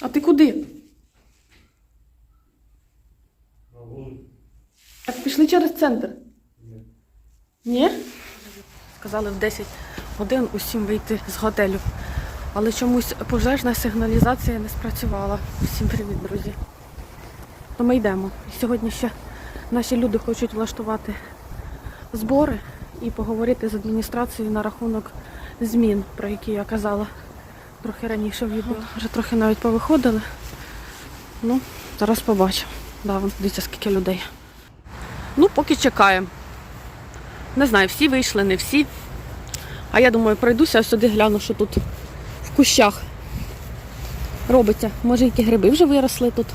А ти куди? Так, пішли через центр. Ні? Сказали в 10 годин усім вийти з готелю. Але чомусь пожежна сигналізація не спрацювала. Всім привіт, друзі. То ми йдемо. І сьогодні ще наші люди хочуть влаштувати збори і поговорити з адміністрацією на рахунок змін, про які я казала трохи раніше в відео. Вже трохи навіть повиходили. Ну, зараз побачимо. Да, вон, дивіться, скільки людей. Ну, поки чекаємо. Не знаю, всі вийшли, не всі. А я думаю, пройдуся ось сюди гляну, що тут в кущах робиться. Може, які гриби вже виросли тут.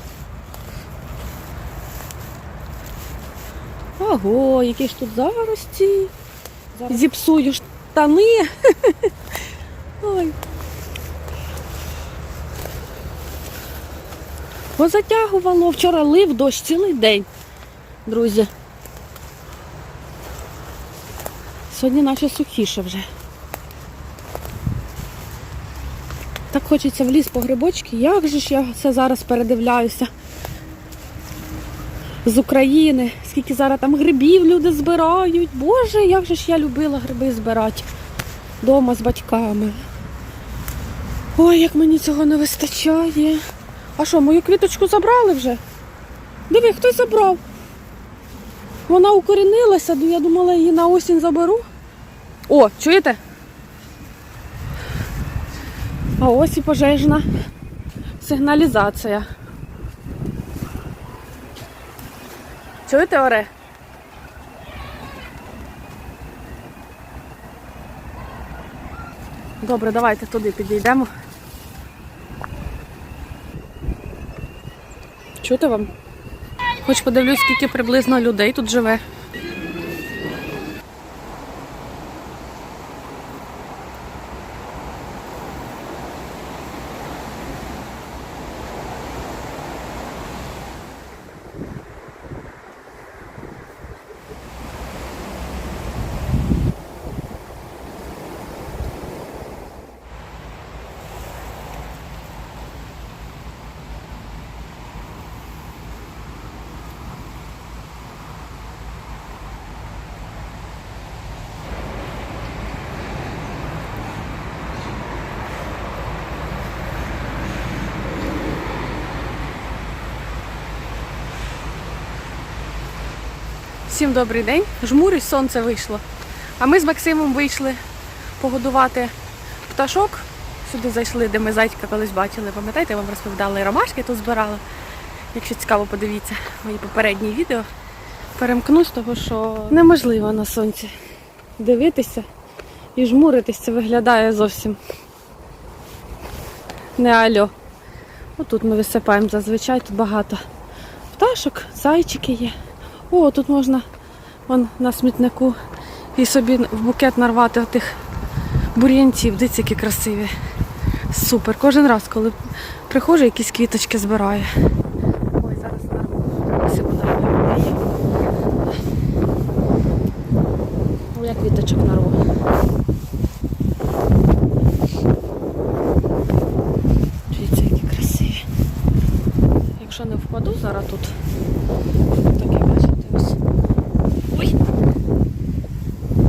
Ого, які ж тут зарості. Зіпсую штани. Ой. Позатягувало, вчора лив дощ цілий день, друзі. Сьогодні наче сухіше вже. Так хочеться в ліс по грибочки. Як же ж я це зараз передивляюся? З України, скільки зараз там грибів люди збирають. Боже, як же ж я любила гриби збирати вдома з батьками. Ой, як мені цього не вистачає. А що, мою квіточку забрали вже? Диви, хтось забрав. Вона укорінилася, я думала, її на осінь заберу. О, чуєте? А ось і пожежна сигналізація. Чуєте, Оре? Добре, давайте туди підійдемо. Чути вам? Хоч подивлюсь, скільки приблизно людей тут живе. Всім добрий день. Жмурить, сонце вийшло. А ми з Максимом вийшли погодувати пташок. Сюди зайшли, де ми зайчика колись бачили. Пам'ятаєте, я вам розповідала і ромашки тут збирали. Якщо цікаво, подивіться мої попередні відео. Перемкнусь, того що неможливо на сонці дивитися і жмуритись. Це виглядає зовсім не альо. Отут ми висипаємо зазвичай, тут багато пташок, зайчики є. О, тут можна вон, на смітнику і собі в букет нарвати тих бур'янців. Дивіться, які красиві. Супер. Кожен раз, коли приходжу, якісь квіточки збираю. Ой, зараз нарву. Ой, я квіточок нарву. Дивіться, які красиві. Якщо не впаду зараз тут, таке бачите ось. Ой!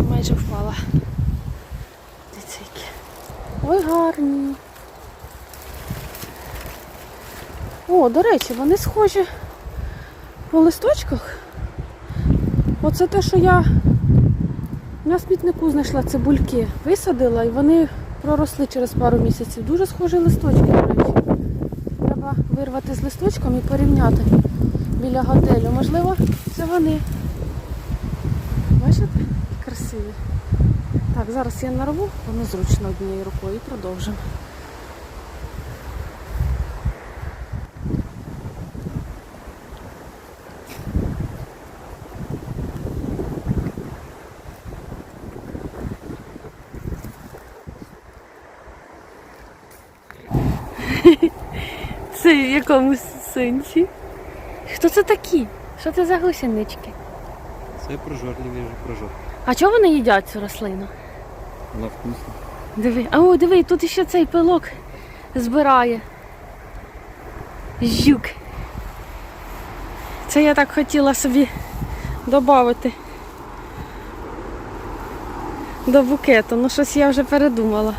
Майже впала. Дивіться, які. Ой, гарні. О, до речі, вони схожі по листочках. Оце те, що я на смітнику знайшла цибульки, висадила і вони проросли через пару місяців. Дуже схожі листочки, до речі. Треба вирвати з листочком і порівняти біля готелю. Можливо, це вони. Бачите? Красиві. Так, зараз я нарву, воно зручно однією рукою і продовжимо. Це в якомусь сенсі. Хто це такі? Що це за гусенички? Це прожорливі прожор. А чого вони їдять цю рослину? Вона вкусна. Диви, а о, диви, тут ще цей пилок збирає. Жук. Це я так хотіла собі додати до букету. Ну щось я вже передумала.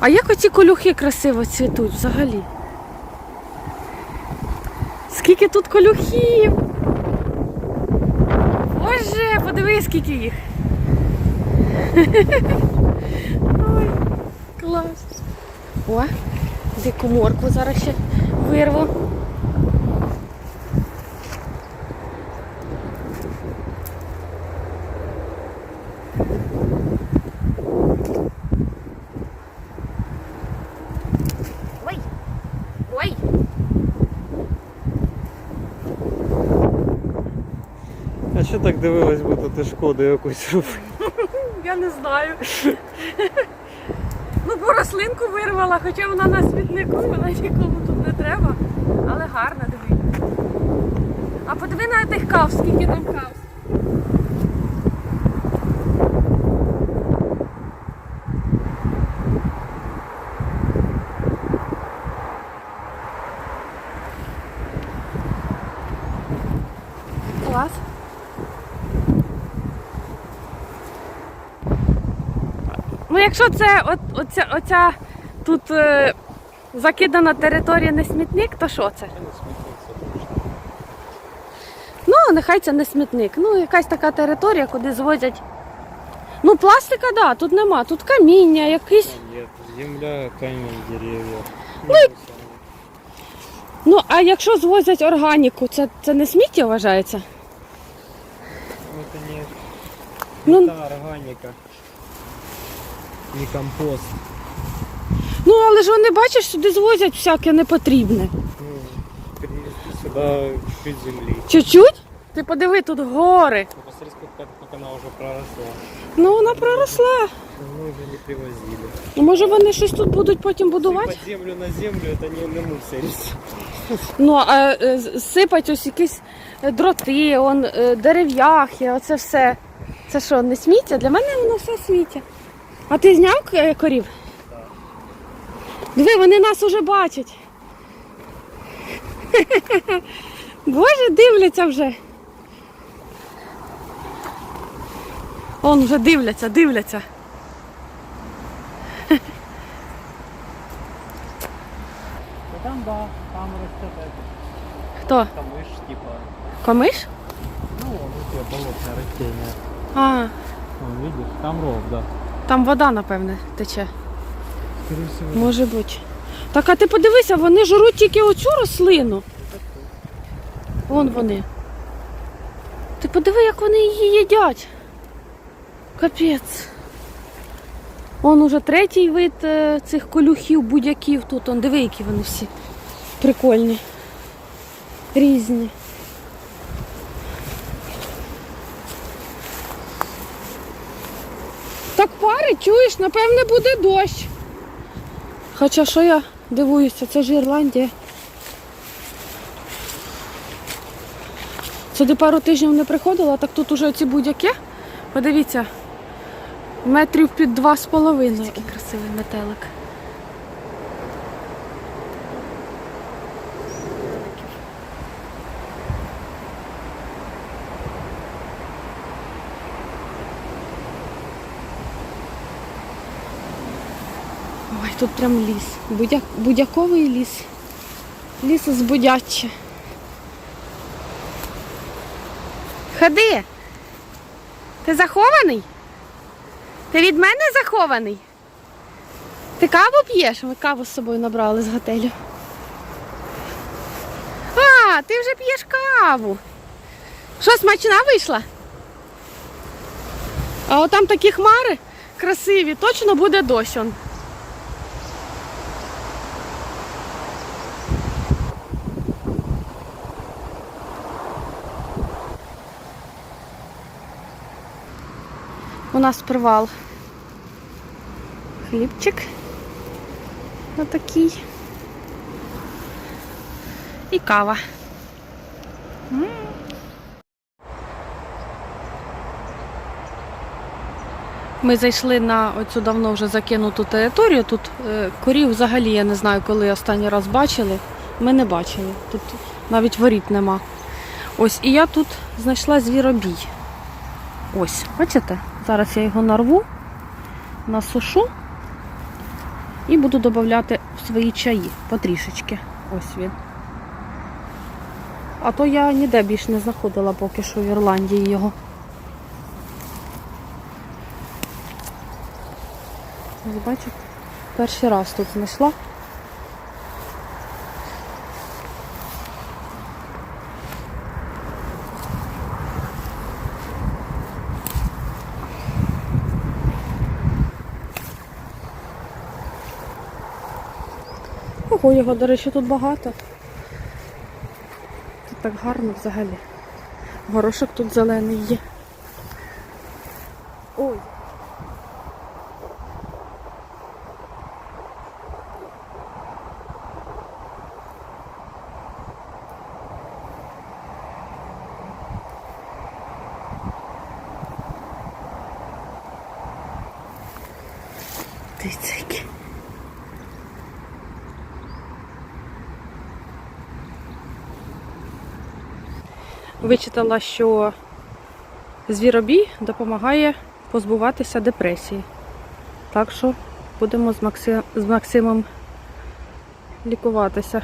А як оці колюхи красиво цвітуть взагалі? Скільки тут колюхів! Боже, подивись, скільки їх. Ой, клас. О, дику моркву зараз ще вирву. Ой! Ой! А що так дивилась, будто ти шкоду якусь робиш? Я не знаю. Ну, бо рослинку вирвала, хоча вона на смітнику, вона нікому тут не треба. Але гарна, диви. А подиви на тих кав, скільки там кав. Клас. Ну, якщо це от, оця, оця тут е, закидана територія не смітник, то що це? Ну, нехай це не смітник. Ну, якась така територія, куди звозять. Ну, пластика, да, тут нема. Тут каміння, якийсь. Нет, земля, камень, деревья. Ну, а якщо звозять органіку, це, це не сміття вважається? Ну, это не, Ну- та органика. Не компост. Ну, але ж вони, бачиш, сюди звозять всяке непотрібне. Ну, перенесли сюда чуть земли. Чуть-чуть? Ти подиви, тут гори. Ну, Посмотри, сколько, как она проросла. Ну, вона проросла. Давно уже не привозили. Ну, Може вони щось тут будуть потім будувати? Сыпать землю на землю, это не, не мусорить. Ну, а е, сипать ось якісь е, дроти, он, е, дерев'яхи, оце все. Це що, не сміття? Для мене воно все сміття. А ти зняв е, корів? Так. Диви, вони нас уже бачать. Боже, дивляться вже. Он вже дивляться, дивляться. Там да, там это. Хто? Камыш, типа. Комиш? Ну, вот у тебя болотное растение. А, Вон, видишь, там ров, да. Там вода, напевне, тече. Може бути. Так, а ти подивися, вони жруть тільки оцю рослину. Вон вони. Ти подиви, як вони її їдять. Капець. Вон уже третій вид е, цих колюхів, будяків тут. Он, диви, які вони всі прикольні. Різні. Так пари, чуєш, напевне буде дощ. Хоча що я дивуюся, це ж Ірландія. Сюди пару тижнів не приходила, так тут уже ці будь-яке. Подивіться, метрів під два з половиною. Який красивий метелик. Тут прям ліс. Будя... Будяковий ліс. Ліс з будяччя. Ходи. Ти захований? Ти від мене захований? Ти каву п'єш? Ми каву з собою набрали з готелю. А, ти вже п'єш каву. Що, смачна вийшла? А от там такі хмари красиві, точно буде дощ. Он. У нас привал. Хлібчик. Отакий. І кава. Ми зайшли на оцю давно вже закинуту територію. Тут е, корів взагалі я не знаю, коли останній раз бачили. ми не бачили. Тут навіть воріт нема. Ось, і я тут знайшла звіробій. Ось, бачите? Зараз я його нарву, насушу і буду додавати в свої чаї потрішечки. Ось він. А то я ніде більш не знаходила поки що в Ірландії його. Ось бачите, перший раз тут знайшла. Ого, його, до речі, тут багато. Тут так гарно взагалі. Горошок тут зелений є. Ой. Дивіться, які. Вичитала, що звіробій допомагає позбуватися депресії. Так що будемо з, Макси... з Максимом лікуватися.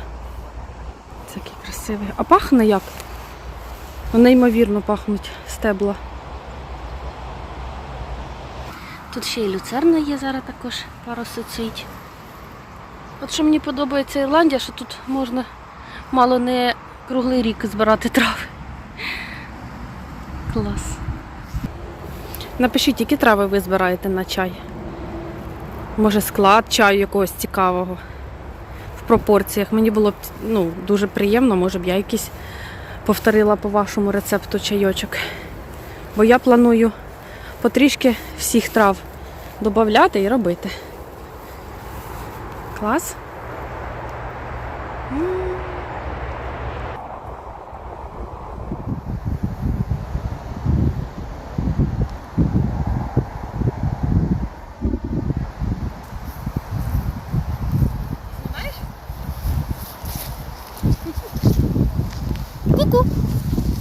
Це який красивий. А пахне як? Неймовірно пахнуть стебла. Тут ще й люцерна є зараз також пару суцвіть. От що мені подобається Ірландія, що тут можна мало не круглий рік збирати трави. Клас. Напишіть, які трави ви збираєте на чай. Може склад чаю якогось цікавого в пропорціях. Мені було б ну, дуже приємно, може б я якийсь повторила по вашому рецепту чайочок. Бо я планую потрішки всіх трав додати і робити. Клас.